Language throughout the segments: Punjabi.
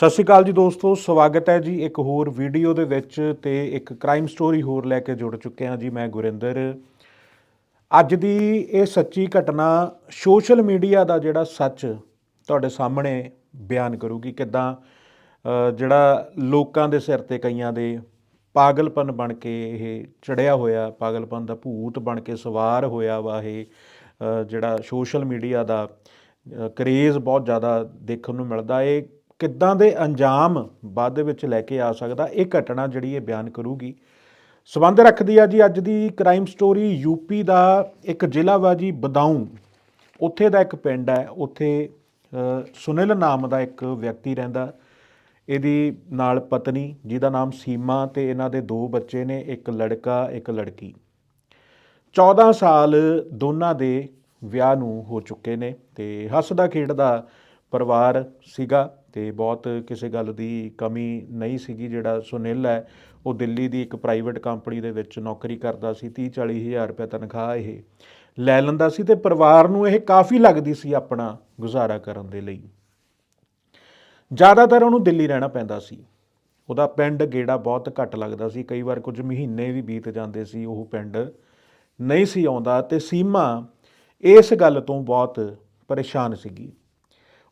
ਸਤਿ ਸ਼੍ਰੀ ਅਕਾਲ ਜੀ ਦੋਸਤੋ, ਸਵਾਗਤ ਹੈ ਜੀ ਇੱਕ ਹੋਰ ਵੀਡੀਓ ਦੇ ਵਿੱਚ ਤੇ ਇੱਕ ਕ੍ਰਾਈਮ ਸਟੋਰੀ ਹੋਰ ਲੈ ਕੇ ਜੁੜ ਚੁੱਕੇ ਹਾਂ ਜੀ ਮੈਂ ਗੁਰਿੰਦਰ। ਅੱਜ ਦੀ ਇਹ ਸੱਚੀ ਘਟਨਾ ਸੋਸ਼ਲ ਮੀਡੀਆ ਦਾ ਜਿਹੜਾ ਸੱਚ ਤੁਹਾਡੇ ਸਾਹਮਣੇ ਬਿਆਨ ਕਰੂਗੀ ਕਿਦਾਂ ਜਿਹੜਾ ਲੋਕਾਂ ਦੇ ਸਿਰ ਤੇ ਕਈਆਂ ਦੇ ਪਾਗਲਪਨ ਬਣ ਕੇ ਇਹ ਚੜਿਆ ਹੋਇਆ, ਪਾਗਲਪਨ ਦਾ ਭੂਤ ਬਣ ਕੇ ਸਵਾਰ ਹੋਇਆ ਵਾ ਇਹ ਜਿਹੜਾ ਸੋਸ਼ਲ ਮੀਡੀਆ ਦਾ ਕਰੇਜ਼ ਬਹੁਤ ਜ਼ਿਆਦਾ ਦੇਖਣ ਨੂੰ ਮਿਲਦਾ। ਇਹ ਕਿੱਦਾਂ ਦੇ ਅੰਜਾਮ ਬਾਅਦ ਦੇ ਵਿੱਚ ਲੈ ਕੇ ਆ ਸਕਦਾ, ਇਹ ਘਟਨਾ ਜਿਹੜੀ ਇਹ ਬਿਆਨ ਕਰੂਗੀ। ਸਬੰਧ ਰੱਖਦੀ ਆ ਜੀ ਅੱਜ ਦੀ ਕ੍ਰਾਈਮ ਸਟੋਰੀ ਯੂਪੀ ਦਾ ਇੱਕ ਜ਼ਿਲ੍ਹਾ ਵਾ ਜੀ ਬਦਾਊਂ। ਉੱਥੇ ਦਾ ਇੱਕ ਪਿੰਡ ਹੈ, ਉੱਥੇ ਸੁਨੀਲ ਨਾਮ ਦਾ ਇੱਕ ਵਿਅਕਤੀ ਰਹਿੰਦਾ। ਇਹਦੀ ਨਾਲ ਪਤਨੀ, ਜਿਹਦਾ ਨਾਮ ਸੀਮਾ ਤੇ ਇਹਨਾਂ ਦੇ ਦੋ ਬੱਚੇ ਨੇ, ਇੱਕ ਲੜਕਾ, ਇੱਕ ਲੜਕੀ। 14 ਸਾਲ ਦੋਨਾਂ ਦੇ ਵਿਆਹ ਨੂੰ ਹੋ ਚੁੱਕੇ ਨੇ ਤੇ ਹੱਸਦਾ ਖੇਡਦਾ ਪਰਿਵਾਰ ਸੀਗਾ। ਤੇ ਬਹੁਤ ਕਿਸੇ ਗੱਲ ਦੀ ਕਮੀ ਨਹੀਂ ਸੀਗੀ ਜਿਹੜਾ ਸੁਨੀਲ ਹੈ। ਉਹ ਦਿੱਲੀ ਦੀ ਇੱਕ ਪ੍ਰਾਈਵੇਟ ਕੰਪਨੀ ਦੇ ਵਿੱਚ ਨੌਕਰੀ ਕਰਦਾ ਸੀ 30 40 ਹਜ਼ਾਰ ਰੁਪਏ ਤਨਖਾਹ ਇਹ ਲੈ ਲੈਂਦਾ ਸੀ ਤੇ ਪਰਿਵਾਰ ਨੂੰ ਇਹ ਕਾਫੀ ਲੱਗਦੀ ਸੀ ਆਪਣਾ ਗੁਜ਼ਾਰਾ ਕਰਨ ਦੇ ਲਈ। ਜ਼ਿਆਦਾਤਰ ਉਹਨੂੰ ਦਿੱਲੀ ਰਹਿਣਾ ਪੈਂਦਾ ਸੀ। ਉਹਦਾ ਪਿੰਡ ਗੇੜਾ ਬਹੁਤ ਘੱਟ ਲੱਗਦਾ ਸੀ, ਕਈ ਵਾਰ ਕੁਝ ਮਹੀਨੇ ਵੀ ਬੀਤ ਜਾਂਦੇ ਸੀ ਉਹ ਪਿੰਡ। ਨਹੀਂ ਸੀ ਆਉਂਦਾ ਤੇ ਸੀਮਾ ਇਸ ਗੱਲ ਤੋਂ ਬਹੁਤ ਪਰੇਸ਼ਾਨ ਸੀਗੀ।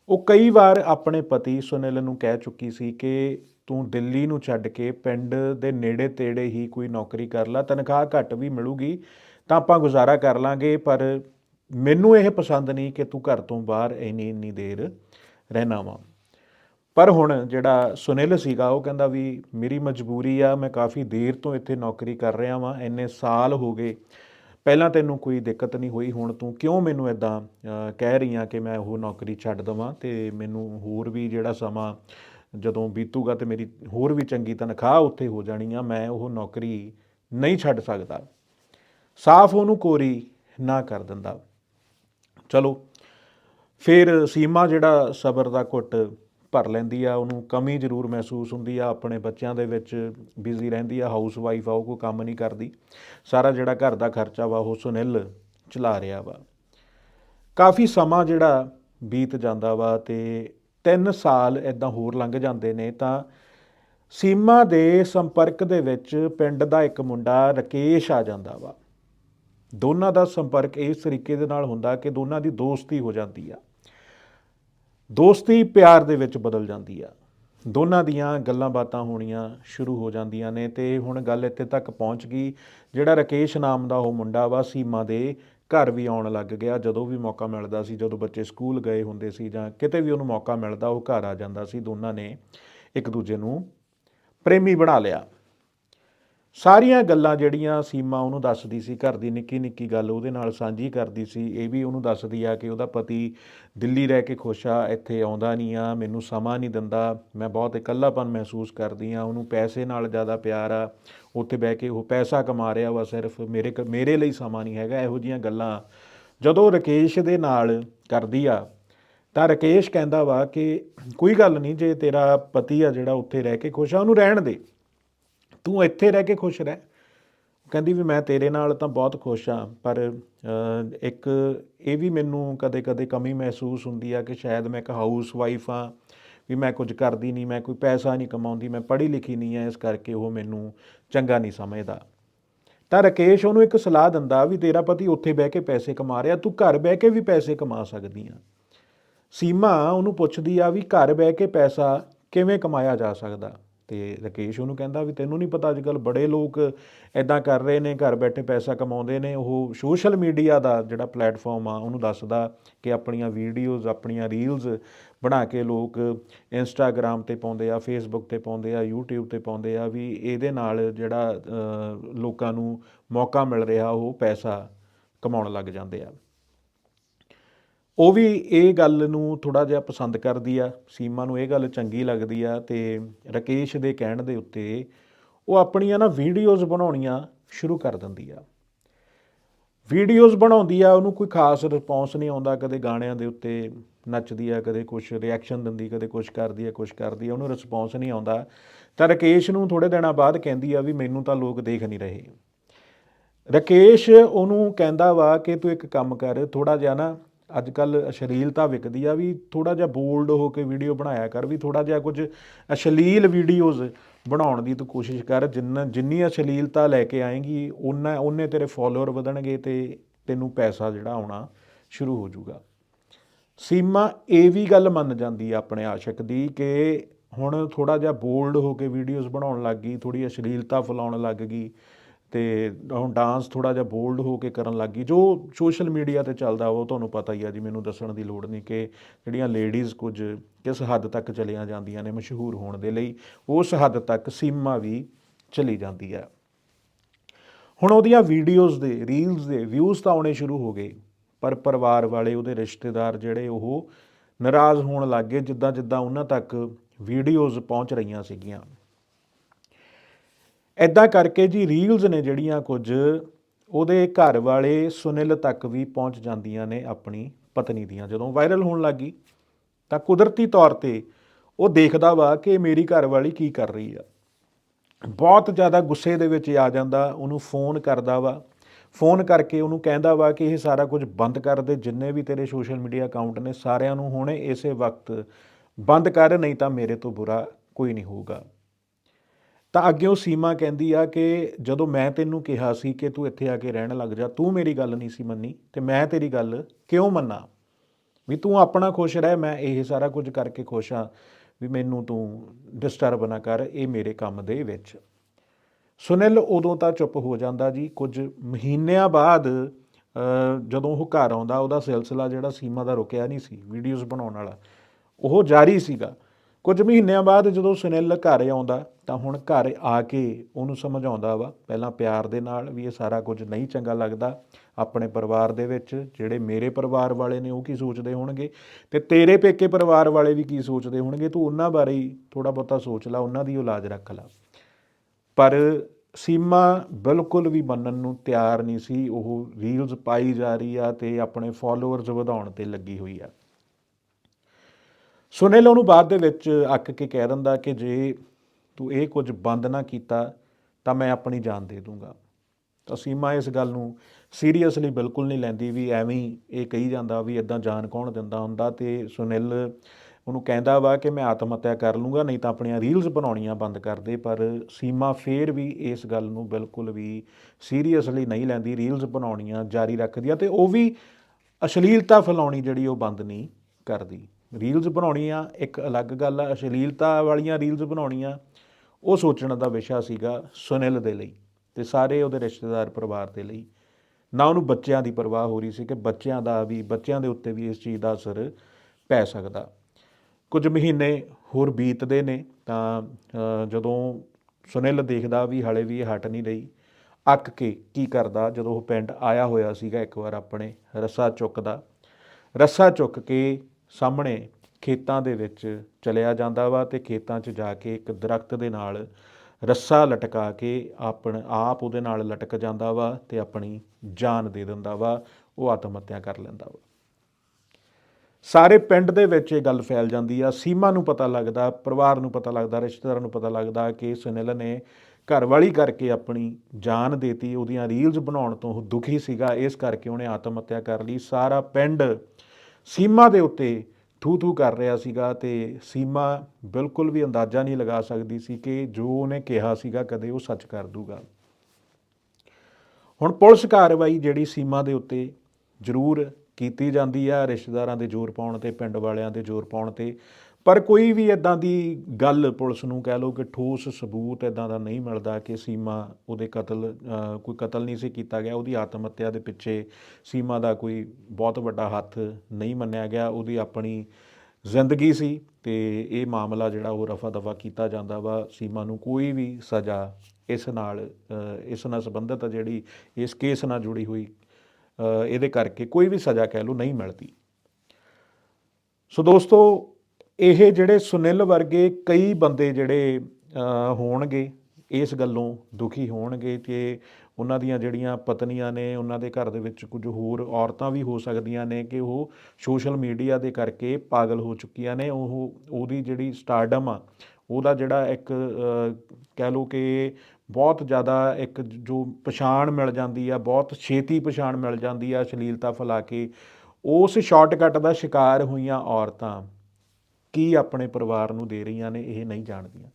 ਉਹ ਕਈ ਵਾਰ ਆਪਣੇ ਪਤੀ ਸੁਨੀਲ ਨੂੰ ਕਹਿ ਚੁੱਕੀ ਸੀ ਕਿ ਤੂੰ ਦਿੱਲੀ ਨੂੰ ਛੱਡ ਕੇ ਪਿੰਡ ਦੇ ਨੇੜੇ ਤੇੜੇ ਹੀ ਕੋਈ ਨੌਕਰੀ ਕਰ ਲੈ, ਤਨਖਾਹ ਘੱਟ ਵੀ ਮਿਲੂਗੀ ਤਾਂ ਆਪਾਂ ਗੁਜ਼ਾਰਾ ਕਰ ਲਾਂਗੇ, ਪਰ ਮੈਨੂੰ ਇਹ ਪਸੰਦ ਨਹੀਂ ਕਿ ਤੂੰ ਘਰ ਤੋਂ ਬਾਹਰ ਇੰਨੀ ਇੰਨੀ ਦੇਰ ਰਹਿਣਾ ਵਾ। ਪਰ ਹੁਣ ਜਿਹੜਾ ਸੁਨੀਲ ਸੀਗਾ, ਉਹ ਕਹਿੰਦਾ ਵੀ, ਮੇਰੀ ਮਜਬੂਰੀ ਆ, ਮੈਂ ਕਾਫੀ ਦੇਰ ਤੋਂ ਇੱਥੇ ਨੌਕਰੀ ਕਰ ਰਿਹਾ ਵਾਂ, ਇੰਨੇ ਸਾਲ ਹੋ ਗਏ ਪਹਿਲਾਂ ਤੈਨੂੰ ਕੋਈ ਦਿੱਕਤ ਨਹੀਂ ਹੋਈ, ਹੁਣ ਤੂੰ ਕਿਉਂ ਮੈਨੂੰ ਇਦਾਂ ਕਹਿ ਰਹੀ ਆ ਕਿ ਮੈਂ ਉਹ ਨੌਕਰੀ ਛੱਡ ਦਵਾਂ ਤੇ ਮੈਨੂੰ ਹੋਰ ਵੀ ਜਿਹੜਾ ਸਮਾਂ ਜਦੋਂ ਬੀਤੂਗਾ ਤੇ ਮੇਰੀ ਹੋਰ ਵੀ ਚੰਗੀ ਤਨਖਾਹ ਉੱਥੇ ਹੋ ਜਾਣੀ ਆ, ਮੈਂ ਉਹ ਨੌਕਰੀ ਨਹੀਂ ਛੱਡ ਸਕਦਾ। ਸਾਫ਼ ਉਹਨੂੰ ਕੋਰੀ ਨਾ ਕਰ ਦਿੰਦਾ। ਚਲੋ, ਫਿਰ ਸੀਮਾ ਜਿਹੜਾ ਸਬਰ ਦਾ ਘੁੱਟ ਭਰ ਲੈਂਦੀ ਆ, ਉਹਨੂੰ ਕਮੀ ਜ਼ਰੂਰ ਮਹਿਸੂਸ ਹੁੰਦੀ ਆ, ਆਪਣੇ ਬੱਚਿਆਂ ਦੇ ਵਿੱਚ ਬਿਜ਼ੀ ਰਹਿੰਦੀ ਆ ਹਾਊਸ ਵਾਈਫ ਆ, ਉਹ ਕੋਈ ਕੰਮ ਨਹੀਂ ਕਰਦੀ। ਸਾਰਾ ਜਿਹੜਾ ਘਰ ਦਾ ਖਰਚਾ ਵਾ, ਉਹ ਸੁਨੀਲ ਚਲਾ ਰਿਹਾ ਵਾ। ਕਾਫੀ ਸਮਾਂ ਜਿਹੜਾ ਬੀਤ ਜਾਂਦਾ ਵਾ ਤੇ 3 ਸਾਲ ਇਦਾਂ ਹੋਰ ਲੰਘ ਜਾਂਦੇ ਨੇ, ਤਾਂ ਸੀਮਾ ਦੇ ਸੰਪਰਕ ਦੇ ਵਿੱਚ ਪਿੰਡ ਦਾ ਇੱਕ ਮੁੰਡਾ ਰਕੇਸ਼ ਆ ਜਾਂਦਾ ਵਾ। ਦੋਨਾਂ ਦਾ ਸੰਪਰਕ ਇਸ ਤਰੀਕੇ ਦੇ ਨਾਲ ਹੁੰਦਾ ਕਿ ਦੋਨਾਂ ਦੀ ਦੋਸਤੀ ਹੋ ਜਾਂਦੀ ਆ। ਦੋਸਤੀ ਪਿਆਰ ਦੇ ਵਿੱਚ ਬਦਲ ਜਾਂਦੀ ਆ। ਦੋਨਾਂ ਦੀਆਂ ਗੱਲਾਂ ਬਾਤਾਂ ਹੋਣੀਆਂ ਸ਼ੁਰੂ ਹੋ ਜਾਂਦੀਆਂ ਨੇ ਤੇ ਹੁਣ ਗੱਲ ਇੱਥੇ ਤੱਕ ਪਹੁੰਚ ਗਈ। ਜਿਹੜਾ ਰਕੇਸ਼ ਨਾਮ ਦਾ ਉਹ ਮੁੰਡਾ ਵਾ, ਸੀਮਾ ਦੇ ਘਰ ਵੀ ਆਉਣ ਲੱਗ ਗਿਆ। ਜਦੋਂ ਵੀ ਮੌਕਾ ਮਿਲਦਾ ਸੀ, ਜਦੋਂ ਬੱਚੇ ਸਕੂਲ ਗਏ ਹੁੰਦੇ ਸੀ ਜਾਂ ਕਿਤੇ ਵੀ ਉਹਨੂੰ ਮੌਕਾ ਮਿਲਦਾ, ਉਹ ਘਰ ਆ ਜਾਂਦਾ ਸੀ। ਦੋਨਾਂ ਨੇ ਇੱਕ ਦੂਜੇ ਨੂੰ ਪ੍ਰੇਮੀ ਬਣਾ ਲਿਆ। ਸਾਰੀਆਂ ਗੱਲਾਂ ਜਿਹੜੀਆਂ ਸੀਮਾ ਉਹਨੂੰ ਦੱਸਦੀ ਸੀ, ਘਰ ਦੀ ਨਿੱਕੀ ਨਿੱਕੀ ਗੱਲ ਉਹਦੇ ਨਾਲ ਸਾਂਝੀ ਕਰਦੀ ਸੀ, ਇਹ ਵੀ ਉਹਨੂੰ ਦੱਸਦੀ ਆ ਕਿ ਉਹਦਾ ਪਤੀ ਦਿੱਲੀ ਰਹਿ ਕੇ ਖੁਸ਼ ਆ, ਇੱਥੇ ਆਉਂਦਾ ਨਹੀਂ ਆ, ਮੈਨੂੰ ਸਮਾਂ ਨਹੀਂ ਦਿੰਦਾ, ਮੈਂ ਬਹੁਤ ਇਕੱਲਾਪਨ ਮਹਿਸੂਸ ਕਰਦੀ ਆ, ਉਹਨੂੰ ਪੈਸੇ ਨਾਲ ਜ਼ਿਆਦਾ ਪਿਆਰ ਆ, ਉੱਥੇ ਬਹਿ ਕੇ ਉਹ ਪੈਸਾ ਕਮਾ ਰਿਹਾ ਵਾ ਸਿਰਫ, ਮੇਰੇ ਕ- ਮੇਰੇ ਲਈ ਸਮਾਂ ਨਹੀਂ ਹੈਗਾ, ਇਹੋ ਜੀਆਂ ਗੱਲਾਂ ਜਦੋਂ ਰਕੇਸ਼ ਦੇ ਨਾਲ ਕਰਦੀ ਆ, ਤਾਂ ਰਕੇਸ਼ ਕਹਿੰਦਾ ਵਾ ਕਿ ਕੋਈ ਗੱਲ ਨਹੀਂ, ਜੇ ਤੇਰਾ ਪਤੀ ਆ ਜਿਹੜਾ ਉੱਥੇ ਰਹਿ ਕੇ ਖੁਸ਼ ਆ, ਉਹਨੂੰ ਰਹਿਣ ਦੇ। ਤੂੰ ਇੱਥੇ ਰਹਿ ਕੇ ਖੁਸ਼ ਰਹਿ। ਕਹਿੰਦੀ ਵੀ ਮੈਂ ਤੇਰੇ ਨਾਲ ਤਾਂ ਬਹੁਤ ਖੁਸ਼ ਹਾਂ, ਪਰ ਇੱਕ ਇਹ ਵੀ ਮੈਨੂੰ ਕਦੇ-ਕਦੇ ਕਮੀ ਮਹਿਸੂਸ ਹੁੰਦੀ ਆ ਕਿ ਸ਼ਾਇਦ ਮੈਂ ਇੱਕ ਹਾਊਸ ਵਾਈਫ ਆ ਵੀ ਮੈਂ ਕੁਝ ਕਰਦੀ ਨਹੀਂ, ਮੈਂ ਕੋਈ ਪੈਸਾ ਨਹੀਂ ਕਮਾਉਂਦੀ, ਮੈਂ ਪੜ੍ਹੀ ਲਿਖੀ ਨਹੀਂ ਆ, ਇਸ ਕਰਕੇ ਉਹ ਮੈਨੂੰ ਚੰਗਾ ਨਹੀਂ ਸਮਝਦਾ। ਤਾਂ ਰਕੇਸ਼ ਉਹਨੂੰ ਇੱਕ ਸਲਾਹ ਦਿੰਦਾ ਵੀ ਤੇਰਾ ਪਤੀ ਉੱਥੇ ਬਹਿ ਕੇ ਪੈਸੇ ਕਮਾ ਰਿਹਾ, ਤੂੰ ਘਰ ਬਹਿ ਕੇ ਵੀ ਪੈਸੇ ਕਮਾ ਸਕਦੀ ਆ। ਸੀਮਾ ਉਹਨੂੰ ਪੁੱਛਦੀ ਆ ਵੀ ਘਰ ਬਹਿ ਕੇ ਪੈਸਾ ਕਿਵੇਂ ਕਮਾਇਆ ਜਾ ਸਕਦਾ। ਤੇ ਰਕੇਸ਼ ਉਹਨੂੰ ਕਹਿੰਦਾ ਵੀ ਤੈਨੂੰ ਨਹੀਂ ਪਤਾ ਅੱਜ ਕੱਲ ਬੜੇ ਲੋਕ ਐਦਾਂ ਕਰ ਰਹੇ ਨੇ, ਘਰ ਬੈਠੇ ਪੈਸਾ ਕਮਾਉਂਦੇ ਨੇ, ਉਹ ਸੋਸ਼ਲ ਮੀਡੀਆ ਦਾ ਜਿਹੜਾ ਪਲੇਟਫਾਰਮ ਆ, ਉਹਨੂੰ ਦੱਸਦਾ ਕਿ ਆਪਣੀਆਂ ਵੀਡੀਓਜ਼ ਆਪਣੀਆਂ ਰੀਲਜ਼ ਬਣਾ ਕੇ ਲੋਕ ਇੰਸਟਾਗ੍ਰam ਤੇ ਪਾਉਂਦੇ ਆ ਫੇਸਬੁੱਕ ਤੇ ਪਾਉਂਦੇ ਆ, YouTube ਤੇ ਪਾਉਂਦੇ ਆ ਵੀ ਇਹਦੇ ਨਾਲ ਜਿਹੜਾ ਲੋਕਾਂ ਨੂੰ ਮੌਕਾ ਮਿਲ ਰਿਹਾ, ਉਹ ਪੈਸਾ ਕਮਾਉਣ ਲੱਗ ਜਾਂਦੇ ਆ। ਉਹ ਵੀ ਇਹ ਗੱਲ ਨੂੰ ਥੋੜਾ ਜਿਹਾ ਪਸੰਦ ਕਰਦੀ ਆ, ਸੀਮਾ ਨੂੰ ਇਹ ਗੱਲ ਚੰਗੀ ਲੱਗਦੀ ਆ ਤੇ ਰਕੇਸ਼ ਦੇ ਕਹਿਣ ਦੇ ਉੱਤੇ ਉਹ ਆਪਣੀਆਂ ਨਾ ਵੀਡੀਓਜ਼ ਬਣਾਉਣੀਆਂ ਸ਼ੁਰੂ ਕਰ ਦਿੰਦੀ ਆ। ਵੀਡੀਓਜ਼ ਬਣਾਉਂਦੀ ਆ, ਉਹਨੂੰ ਕੋਈ ਖਾਸ ਰਿਸਪੌਂਸ ਨਹੀਂ ਆਉਂਦਾ, ਕਦੇ ਗਾਣਿਆਂ ਦੇ ਉੱਤੇ ਨੱਚਦੀ ਆ, ਕਦੇ ਕੁਝ ਰਿਐਕਸ਼ਨ ਦਿੰਦੀ, ਕਦੇ ਕੁਝ ਕਰਦੀ ਆ ਕੁਝ ਕਰਦੀ ਆ, ਉਹਨੂੰ ਰਿਸਪੌਂਸ ਨਹੀਂ ਆਉਂਦਾ। ਤਾਂ ਰਕੇਸ਼ ਨੂੰ ਥੋੜੇ ਦਿਨਾਂ ਬਾਅਦ ਕਹਿੰਦੀ ਆ ਵੀ ਮੈਨੂੰ ਤਾਂ ਲੋਕ ਦੇਖ ਨਹੀਂ ਰਹੇ। ਰਕੇਸ਼ ਉਹਨੂੰ ਕਹਿੰਦਾ ਵਾ ਕਿ ਤੂੰ ਇੱਕ ਕੰਮ ਕਰ ਥੋੜਾ ਜਿਹਾ ਨਾ ਅੱਜ ਕੱਲ ਅਸ਼ਲੀਲਤਾ ਵਿਕਦੀ ਆ ਵੀ ਥੋੜਾ ਜਿਹਾ ਬੋਲਡ ਹੋ ਕੇ ਵੀਡੀਓ ਬਣਾਇਆ ਕਰ, ਵੀ ਥੋੜਾ ਜਿਹਾ ਕੁਝ ਅਸ਼ਲੀਲ ਵੀਡੀਓਜ਼ ਬਣਾਉਣ ਦੀ ਤੂੰ ਕੋਸ਼ਿਸ਼ ਕਰ, ਜਿੰਨਾ, ਜਿੰਨੀ ਅਸ਼ਲੀਲਤਾ ਲੈ ਕੇ ਆਏਗੀ ਉਹਨਾਂ ਉਹਨੇ ਤੇਰੇ ਫਾਲੋਅਰ ਵਧਣਗੇ ਤੇ ਤੈਨੂੰ ਪੈਸਾ ਜਿਹੜਾ ਆਉਣਾ ਸ਼ੁਰੂ ਹੋ ਜਾਊਗਾ। ਸੀਮਾ, ਇਹ ਵੀ ਗੱਲ ਮੰਨ ਜਾਂਦੀ ਆ ਆਪਣੇ ਆਸ਼ਿਕ ਦੀ ਕਿ ਹੁਣ ਥੋੜਾ ਜਿਹਾ ਬੋਲਡ ਹੋ ਕੇ ਵੀਡੀਓਜ਼ ਬਣਾਉਣ ਲੱਗ ਗਈ ਥੋੜੀ ਅਸ਼ਲੀਲਤਾ ਫੈਲਾਉਣ ਲੱਗ ਗਈ ਤੇ ਹੁਣ ਡਾਂਸ ਥੋੜਾ ਜਿਹਾ ਬੋਲਡ ਹੋ ਕੇ ਕਰਨ ਲੱਗ ਗਈ। ਜੋ ਸੋਸ਼ਲ ਮੀਡੀਆ ਤੇ ਚੱਲਦਾ, ਉਹ ਤੁਹਾਨੂੰ ਪਤਾ ਹੀ ਆ ਜੀ, ਮੈਨੂੰ ਦੱਸਣ ਦੀ ਲੋੜ ਨਹੀਂ ਕਿ ਜਿਹੜੀਆਂ ਲੇਡੀਜ਼ ਕੁਝ ਕਿਸ ਹੱਦ ਤੱਕ ਚਲੀਆਂ ਜਾਂਦੀਆਂ ਨੇ ਮਸ਼ਹੂਰ ਹੋਣ ਦੇ ਲਈ, ਉਸ ਹੱਦ ਤੱਕ ਸੀਮਾ ਵੀ ਚਲੀ ਜਾਂਦੀ ਹੈ ਹੁਣ ਉਹਦੀਆਂ ਵੀਡੀਓਜ਼ ਦੇ ਰੀਲਸ ਦੇ ਵਿਊਜ਼ ਤਾਂ ਆਉਣੇ ਸ਼ੁਰੂ ਹੋ ਗਏ, ਪਰ ਪਰਿਵਾਰ ਵਾਲੇ, ਉਹਦੇ ਰਿਸ਼ਤੇਦਾਰ ਜਿਹੜੇ, ਉਹ ਨਾਰਾਜ਼ ਹੋਣ ਲੱਗ ਗਏ ਜਿੱਦਾਂ ਜਿੱਦਾਂ ਉਹਨਾਂ ਤੱਕ ਵੀਡੀਓਜ਼ ਪਹੁੰਚ ਰਹੀਆਂ ਸੀਗੀਆਂ। ਐਦਾਂ ਕਰਕੇ ਜੀ ਰੀਲਜ਼ ਨੇ ਜਿਹੜੀਆਂ ਕੁਝ, ਉਹਦੇ ਘਰ ਵਾਲੇ ਸੁਨੀਲ ਤੱਕ ਵੀ ਪਹੁੰਚ ਜਾਂਦੀਆਂ ਨੇ ਆਪਣੀ ਪਤਨੀ ਦੀਆਂ। ਜਦੋਂ ਵਾਇਰਲ ਹੋਣ ਲੱਗੀ ਤਾਂ ਕੁਦਰਤੀ ਤੌਰ ਤੇ ਉਹ ਦੇਖਦਾ ਵਾ ਕਿ ਮੇਰੀ ਘਰ ਵਾਲੀ ਕੀ ਕਰ ਰਹੀ ਆ। ਬਹੁਤ ਜ਼ਿਆਦਾ ਗੁੱਸੇ ਦੇ ਵਿੱਚ ਆ ਜਾਂਦਾ, ਉਹਨੂੰ ਫੋਨ ਕਰਦਾ ਵਾ। ਫੋਨ ਕਰਕੇ ਉਹਨੂੰ ਕਹਿੰਦਾ ਵਾ ਕਿ ਇਹ ਸਾਰਾ ਕੁਝ ਬੰਦ ਕਰ ਦੇ, ਜਿੰਨੇ ਵੀ ਤੇਰੇ ਸੋਸ਼ਲ ਮੀਡੀਆ ਅਕਾਊਂਟ ਨੇ, ਸਾਰਿਆਂ ਨੂੰ ਹੁਣੇ ਇਸੇ ਵਕਤ ਬੰਦ ਕਰ, ਨਹੀਂ ਤਾਂ ਮੇਰੇ ਤੋਂ ਬੁਰਾ ਕੋਈ ਨਹੀਂ ਹੋਊਗਾ। ਤਾਂ ਅੱਗੇ ਉਹ ਸੀਮਾ ਕਹਿੰਦੀ ਆ ਕਿ ਜਦੋਂ ਮੈਂ ਤੈਨੂੰ ਕਿਹਾ ਸੀ ਕਿ ਤੂੰ ਇੱਥੇ ਆ ਕੇ ਰਹਿਣ ਲੱਗ ਜਾ, ਤੂੰ ਮੇਰੀ ਗੱਲ ਨਹੀਂ ਸੀ ਮੰਨੀ ਤੇ ਮੈਂ ਤੇਰੀ ਗੱਲ ਕਿਉਂ ਮੰਨਾਂ? ਵੀ ਤੂੰ ਆਪਣਾ ਖੁਸ਼ ਰਹਿ, ਮੈਂ ਇਹ ਸਾਰਾ ਕੁਝ ਕਰਕੇ ਖੁਸ਼ ਹਾਂ ਵੀ ਮੈਨੂੰ ਤੂੰ ਡਿਸਟਰਬ ਨਾ ਕਰ ਇਹ ਮੇਰੇ ਕੰਮ ਦੇ ਵਿੱਚ। ਸੁਨੀਲ ਉਦੋਂ ਤਾਂ ਚੁੱਪ ਹੋ ਜਾਂਦਾ ਜੀ, ਕੁਝ ਮਹੀਨਿਆਂ ਬਾਅਦ ਜਦੋਂ ਉਹ ਘਰ ਆਉਂਦਾ, ਉਹਦਾ ਸਿਲਸਿਲਾ ਜਿਹੜਾ ਸੀਮਾ ਦਾ ਰੁਕਿਆ ਨਹੀਂ ਸੀ ਵੀਡੀਓਜ਼ ਬਣਾਉਣ ਵਾਲਾ, ਉਹ ਜਾਰੀ ਸੀਗਾ। ਕੁਝ ਮਹੀਨਿਆਂ ਬਾਅਦ ਜਦੋਂ ਸੁਨੀਲ ਘਰ ਆਉਂਦਾ, ਤਾਂ ਹੁਣ ਘਰ ਆ ਕੇ ਉਹਨੂੰ ਸਮਝਾਉਂਦਾ ਵਾ, ਪਹਿਲਾਂ ਪਿਆਰ ਦੇ ਨਾਲ ਵੀ ਇਹ ਸਾਰਾ ਕੁਝ ਨਹੀਂ ਚੰਗਾ ਲੱਗਦਾ, ਆਪਣੇ ਪਰਿਵਾਰ ਦੇ ਵਿੱਚ, ਜਿਹੜੇ ਮੇਰੇ ਪਰਿਵਾਰ ਵਾਲੇ ਨੇ ਉਹ ਕੀ ਸੋਚਦੇ ਹੋਣਗੇ? ਤੇ ਤੇਰੇ ਪੇਕੇ ਪਰਿਵਾਰ ਵਾਲੇ ਵੀ ਕੀ ਸੋਚਦੇ ਹੋਣਗੇ? ਤੂੰ ਉਹਨਾਂ ਬਾਰੇ ਹੀ ਥੋੜਾ ਬਹੁਤਾ ਸੋਚ ਲੈ, ਉਹਨਾਂ ਦੀ ਇਲਾਜ ਰੱਖ ਲੈ। ਪਰ ਸੀਮਾ ਬਿਲਕੁਲ ਵੀ ਮੰਨਣ ਨੂੰ ਤਿਆਰ ਨਹੀਂ ਸੀ, ਉਹ ਰੀਲਸ ਪਾਈ ਜਾ ਰਹੀ ਆ ਤੇ ਆਪਣੇ ਫਾਲੋਅਰਸ ਵਧਾਉਣ ਤੇ ਲੱਗੀ ਹੋਈ ਆ। ਸੁਨੀਲ ਉਹਨੂੰ ਬਾਅਦ ਦੇ ਵਿੱਚ ਅੱਕ ਕੇ ਕਹਿ ਦਿੰਦਾ ਕਿ ਜੇ ਤੂੰ ਇਹ ਕੁਝ ਬੰਦ ਨਾ ਕੀਤਾ, ਤਾਂ ਮੈਂ ਆਪਣੀ ਜਾਨ ਦੇ ਦੂੰਗਾ। ਤਾਂ ਸੀਮਾ ਇਸ ਗੱਲ ਨੂੰ ਸੀਰੀਅਸਲੀ ਬਿਲਕੁਲ ਨਹੀਂ ਲੈਂਦੀ ਵੀ ਐਵੇਂ ਹੀ ਇਹ ਕਹੀ ਜਾਂਦਾ ਵੀ ਇਦਾਂ ਜਾਨ ਕੌਣ ਦਿੰਦਾ ਹੁੰਦਾ ਤੇ ਸੁਨਿਲ ਉਹਨੂੰ ਕਹਿੰਦਾ ਵਾ ਕਿ ਮੈਂ ਆਤਮ ਹੱਤਿਆ ਕਰ ਲੂੰਗਾ, ਨਹੀਂ ਤਾਂ ਆਪਣੀਆਂ ਰੀਲਸ ਬਣਾਉਣੀਆਂ ਬੰਦ ਕਰ ਦੇ। ਪਰ ਸੀਮਾ ਫੇਰ ਵੀ ਇਸ ਗੱਲ ਨੂੰ ਬਿਲਕੁਲ ਵੀ ਸੀਰੀਅਸਲੀ ਨਹੀਂ ਲੈਂਦੀ, ਰੀਲਸ ਬਣਾਉਣੀਆਂ ਜਾਰੀ ਰੱਖਦੀ ਆ ਤੇ ਉਹ ਵੀ ਅਸ਼ਲੀਲਤਾ ਫੈਲਾਉਣੀ ਜਿਹੜੀ ਉਹ ਬੰਦ ਨਹੀਂ ਕਰਦੀ। ਰੀਲਸ ਬਣਾਉਣੀਆਂ, ਇੱਕ ਅਲੱਗ ਗੱਲ ਆ, ਅਸ਼ਲੀਲਤਾ ਵਾਲੀਆਂ ਰੀਲਸ ਬਣਾਉਣੀਆਂ, ਉਹ ਸੋਚਣ ਦਾ ਵਿਸ਼ਾ ਸੀਗਾ ਸੁਨੀਲ ਦੇ ਲਈ ਤੇ ਸਾਰੇ ਉਹਦੇ ਰਿਸ਼ਤੇਦਾਰ ਪਰਿਵਾਰ ਦੇ ਲਈ। ਨਾ ਉਹਨੂੰ ਬੱਚਿਆਂ ਦੀ ਪਰਵਾਹ ਹੋ ਰਹੀ ਸੀ ਕਿ ਬੱਚਿਆਂ ਦਾ ਵੀ, ਬੱਚਿਆਂ ਦੇ ਉੱਤੇ ਵੀ ਇਸ ਚੀਜ਼ ਦਾ ਅਸਰ ਪੈ ਸਕਦਾ। ਕੁਝ ਮਹੀਨੇ ਹੋਰ ਬੀਤਦੇ ਨੇ ਤਾਂ ਜਦੋਂ ਸੁਨੀਲ ਦੇਖਦਾ ਵੀ ਹਲੇ ਵੀ ਇਹ ਹਟ ਨਹੀਂ ਰਹੀ, ਅੱਕ ਕੇ ਕੀ ਕਰਦਾ, ਜਦੋਂ ਉਹ ਪਿੰਡ ਆਇਆ ਹੋਇਆ ਸੀਗਾ ਇੱਕ ਵਾਰ ਆਪਣੇ ਰੱਸਾ ਚੁੱਕਦਾ। ਰੱਸਾ ਚੁੱਕ ਕੇ ਸਾਹਮਣੇ ਖੇਤਾਂ ਦੇ ਵਿੱਚ ਚਲਿਆ ਜਾਂਦਾ ਵਾ ਤੇ ਖੇਤਾਂ 'ਚ ਜਾ ਕੇ ਇੱਕ ਦਰਖਤ ਦੇ ਨਾਲ ਰੱਸਾ ਲਟਕਾ ਕੇ ਆਪਣ ਆਪ ਉਹਦੇ ਨਾਲ ਲਟਕ ਜਾਂਦਾ ਵਾ ਤੇ ਆਪਣੀ ਜਾਨ ਦੇ ਦਿੰਦਾ ਵਾ, ਉਹ ਆਤਮ ਹੱਤਿਆ ਕਰ ਲੈਂਦਾ ਵਾ। ਸਾਰੇ ਪਿੰਡ ਦੇ ਵਿੱਚ ਇਹ ਗੱਲ ਫੈਲ ਜਾਂਦੀ ਆ, ਸੀਮਾ ਨੂੰ ਪਤਾ ਲੱਗਦਾ, ਪਰਿਵਾਰ ਨੂੰ ਪਤਾ ਲੱਗਦਾ, ਰਿਸ਼ਤੇਦਾਰਾਂ ਨੂੰ ਪਤਾ ਲੱਗਦਾ ਕਿ ਸੁਨੀਲ ਨੇ ਘਰਵਾਲੀ ਕਰਕੇ ਆਪਣੀ ਜਾਨ ਦੇਤੀ, ਉਹਦੀਆਂ ਰੀਲਸ ਬਣਾਉਣ ਤੋਂ ਉਹ ਦੁਖੀ ਸੀਗਾ, ਇਸ ਕਰਕੇ ਉਹਨੇ ਆਤਮ ਹੱਤਿਆ ਕਰ ਲਈ। ਸਾਰਾ ਪਿੰਡ ਸੀਮਾ ਦੇ ਉੱਤੇ ਥੂ ਥੂ ਕਰ ਰਿਹਾ ਸੀਗਾ ਤੇ ਸੀਮਾ ਬਿਲਕੁਲ ਵੀ ਅੰਦਾਜ਼ਾ ਨਹੀਂ ਲਗਾ ਸਕਦੀ ਸੀ ਕਿ ਜੋ ਉਹਨੇ ਕਿਹਾ ਸੀਗਾ ਕਦੇ ਉਹ ਸੱਚ ਕਰ ਦੂਗਾ। ਹੁਣ ਪੁਲਿਸ ਕਾਰਵਾਈ ਜਿਹੜੀ ਸੀਮਾ ਦੇ ਉੱਤੇ ਜ਼ਰੂਰ ਕੀਤੀ ਜਾਂਦੀ ਆ, ਰਿਸ਼ਤੇਦਾਰਾਂ ਦੇ ਜ਼ੋਰ ਪਾਉਣ ਤੇ, ਪਿੰਡ ਵਾਲਿਆਂ ਦੇ ਜ਼ੋਰ ਪਾਉਣ ਤੇ ਪਰ ਕੋਈ ਵੀ ਇਦਾਂ ਦੀ ਗੱਲ ਪੁਲਿਸ ਨੂੰ ਕਹਿ ਲਓ ਕਿ ਠੋਸ ਸਬੂਤ ਇਦਾਂ ਦਾ ਨਹੀਂ ਮਿਲਦਾ ਕਿ ਸੀਮਾ ਉਹਦੇ ਕਤਲ ਕੋਈ ਕਤਲ ਨਹੀਂ ਸੀ ਕੀਤਾ ਗਿਆ, ਉਹਦੀ ਆਤਮ ਹੱਤਿਆ ਦੇ ਪਿੱਛੇ ਸੀਮਾ ਦਾ ਕੋਈ ਬਹੁਤ ਵੱਡਾ ਹੱਥ ਨਹੀਂ ਮੰਨਿਆ ਗਿਆ, ਉਹਦੀ ਆਪਣੀ ਜ਼ਿੰਦਗੀ ਸੀ ਤੇ ਇਹ ਮਾਮਲਾ ਜਿਹੜਾ ਉਹ ਰਫਾ ਦਫਾ ਕੀਤਾ ਜਾਂਦਾ ਵਾ, ਸੀਮਾ ਨੂੰ ਕੋਈ ਵੀ ਸਜ਼ਾ ਇਸ ਨਾਲ ਇਸ ਨਾਲ ਸੰਬੰਧਿਤ ਜਿਹੜੀ ਇਸ ਕੇਸ ਨਾਲ ਜੁੜੀ ਹੋਈ ਇਹਦੇ ਕਰਕੇ ਕੋਈ ਵੀ ਸਜ਼ਾ ਕਹਿ ਲਓ ਨਹੀਂ ਮਿਲਦੀ। ਸੋ ਦੋਸਤੋ ਇਹ ਜਿਹੜੇ ਸੁਨੀਲ ਵਰਗੇ ਕਈ ਬੰਦੇ ਜਿਹੜੇ ਹੋਣਗੇ, ਇਸ ਗੱਲੋਂ ਦੁਖੀ ਹੋਣਗੇ ਕਿ ਉਹਨਾਂ ਦੀਆਂ ਜਿਹੜੀਆਂ ਪਤਨੀਆਂ ਨੇ, ਉਹਨਾਂ ਦੇ ਘਰ ਦੇ ਵਿੱਚ ਕੁਝ ਹੋਰ ਔਰਤਾਂ ਵੀ ਹੋ ਸਕਦੀਆਂ ਨੇ ਕਿ ਉਹ ਸੋਸ਼ਲ ਮੀਡੀਆ ਦੇ ਕਰਕੇ ਪਾਗਲ ਹੋ ਚੁੱਕੀਆਂ ਨੇ। ਉਹ, ਉਹਦੀ ਜਿਹੜੀ ਸਟਾਰਡਮ ਆ, ਉਹਦਾ ਜਿਹੜਾ ਇੱਕ ਕਹਿ ਲਓ ਕਿ ਬਹੁਤ ਜ਼ਿਆਦਾ ਇੱਕ ਜੋ ਪਛਾਣ ਮਿਲ ਜਾਂਦੀ ਆ, ਬਹੁਤ ਛੇਤੀ ਪਛਾਣ ਮਿਲ ਜਾਂਦੀ ਆ, ਅਸ਼ਲੀਲਤਾ ਫੈਲਾ ਕੇ, ਉਸ ਸ਼ਾਰਟਕਟ ਦਾ ਸ਼ਿਕਾਰ ਹੋਈਆਂ ਔਰਤਾਂ। ਕੀ ਆਪਣੇ ਪਰਿਵਾਰ ਨੂੰ ਦੇ ਰਹੀਆਂ ਨੇ, ਇਹ ਨਹੀਂ ਜਾਣਦੀਆਂ।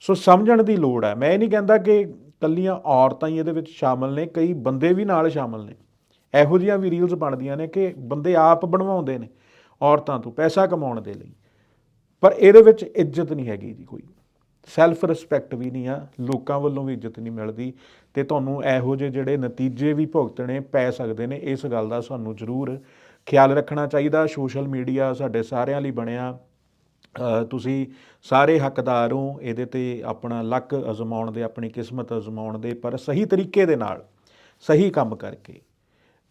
ਸੋ ਸਮਝਣ ਦੀ ਲੋੜ ਹੈ। ਮੈਂ ਇਹ ਨਹੀਂ ਕਹਿੰਦਾ ਕਿ ਕੱਲੀਆਂ ਔਰਤਾਂ ਹੀ ਇਹਦੇ ਵਿੱਚ ਸ਼ਾਮਲ ਨੇ, ਕਈ ਬੰਦੇ ਵੀ ਨਾਲ ਸ਼ਾਮਲ ਨੇ। ਇਹੋ ਜਿਹੀਆਂ ਵੀ ਰੀਲਸ ਬਣਦੀਆਂ ਨੇ ਕਿ ਬੰਦੇ ਆਪ ਬਣਵਾਉਂਦੇ ਨੇ ਔਰਤਾਂ ਤੋਂ ਪੈਸਾ ਕਮਾਉਣ ਦੇ ਲਈ। ਪਰ ਇਹਦੇ ਵਿੱਚ ਇੱਜ਼ਤ ਨਹੀਂ ਹੈਗੀ ਜੀ ਕੋਈ। ਸੈਲਫ ਰਿਸਪੈਕਟ ਵੀ ਨਹੀਂ ਆ, ਲੋਕਾਂ ਵੱਲੋਂ ਵੀ ਇੱਜ਼ਤ ਨਹੀਂ ਮਿਲਦੀ ਤੇ ਤੁਹਾਨੂੰ ਇਹੋ ਜਿਹੇ ਜਿਹੜੇ ਨਤੀਜੇ ਵੀ ਭੁਗਤਣੇ ਪੈ ਸਕਦੇ ਨੇ, ਇਸ ਗੱਲ ਦਾ ਸਾਨੂੰ ਜ਼ਰੂਰ ਖਿਆਲ ਰੱਖਣਾ ਚਾਹੀਦਾ। ਸੋਸ਼ਲ ਮੀਡੀਆ ਸਾਡੇ ਸਾਰਿਆਂ ਲਈ ਬਣਿਆ। ਤੁਸੀਂ ਸਾਰੇ ਹੱਕਦਾਰ ਹੋ, ਇਹਦੇ ਤੇ ਆਪਣਾ ਲੱਕ ਅਜ਼ਮਾਉਣ ਦੇ, ਆਪਣੀ ਕਿਸਮਤ ਅਜ਼ਮਾਉਣ ਦੇ, ਪਰ ਸਹੀ ਤਰੀਕੇ ਦੇ ਨਾਲ, ਸਹੀ ਕੰਮ ਕਰਕੇ।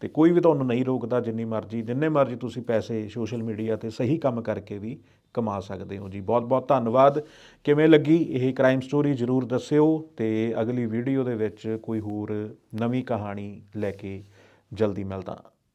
ਤੇ ਕੋਈ ਵੀ ਤੁਹਾਨੂੰ ਨਹੀਂ ਰੋਕਦਾ, ਜਿੰਨੀ ਮਰਜ਼ੀ, ਜਿੰਨੇ ਮਰਜ਼ੀ ਤੁਸੀਂ ਪੈਸੇ ਸੋਸ਼ਲ ਮੀਡੀਆ ਤੇ ਸਹੀ ਕੰਮ ਕਰਕੇ ਵੀ ਕਮਾ ਸਕਦੇ ਹੋ। ਜੀ ਬਹੁਤ ਬਹੁਤ ਧੰਨਵਾਦ। ਕਿਵੇਂ ਲੱਗੀ ਇਹ ਕ੍ਰਾਈਮ ਸਟੋਰੀ ਜਰੂਰ ਦੱਸਿਓ ਤੇ ਅਗਲੀ ਵੀਡੀਓ ਦੇ ਵਿੱਚ ਕੋਈ ਹੋਰ ਨਵੀਂ ਕਹਾਣੀ ਲੈ ਕੇ ਜਲਦੀ ਮਿਲਦਾ।